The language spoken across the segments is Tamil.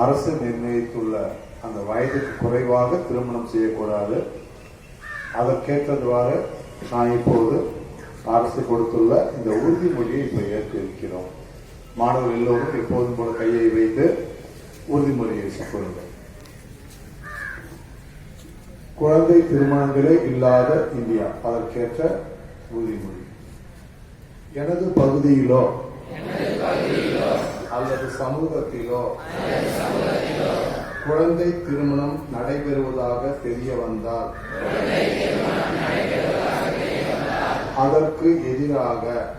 அரசு நிர்ணயித்துள்ள அந்த வயதுக்கு குறைவாக திருமணம் செய்யக்கூடாது. அதற்கேற்றவாறு நான் இப்போது அரசு கொடுத்துள்ள இந்த உறுதிமொழியை இப்போ ஏற்க இருக்கிறோம் மாணவர்கள் எல்லோரும் எப்போதும் போல கையை வைத்து உறுதிமொழியை சொல்லுங்கள். குழந்தை திருமணங்களே இல்லாத இந்தியா அதற்கேற்ற உறுதிமொழி எனது பகுதியிலோ அல்லது சமூகத்திலோ. குழந்தை திருமணம் நடைபெறுவதாக தெரிய வந்தால். அதற்கு எதிராக.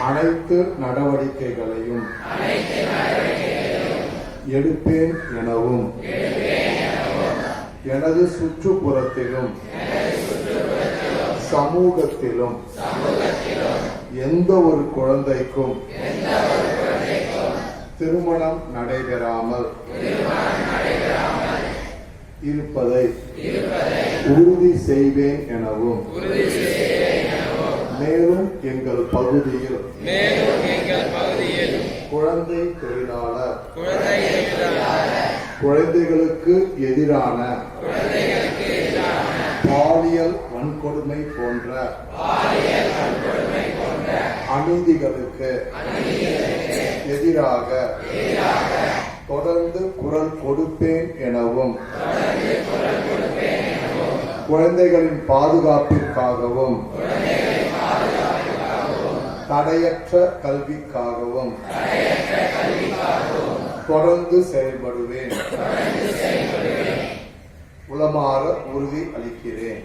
அனைத்து நடவடிக்கைகளையும். எடுப்பேன் எனவும். எனது சுற்றுப்புறத்திலும். சமூகத்திலும் எந்த ஒரு குழந்தைக்கும் திருமணம் நடைபெறாமல் இருப்பதை உறுதி செய்வேன் எனவும் மேலும் எங்கள் பகுதியில் குழந்தை தொழிலாளர் குழந்தைகளுக்கு எதிரான பாலியல் வன்கொடுமை போன்ற அநீதிகளுக்கு எதிராக தொடர்ந்து குரல் கொடுப்பேன் எனவும் குழந்தைகளின் பாதுகாப்பிற்காகவும் தடையற்ற கல்விக்காகவும் தொடர்ந்து செயல்படுவேன். உளமாற உறுதி அளிக்கிறேன்.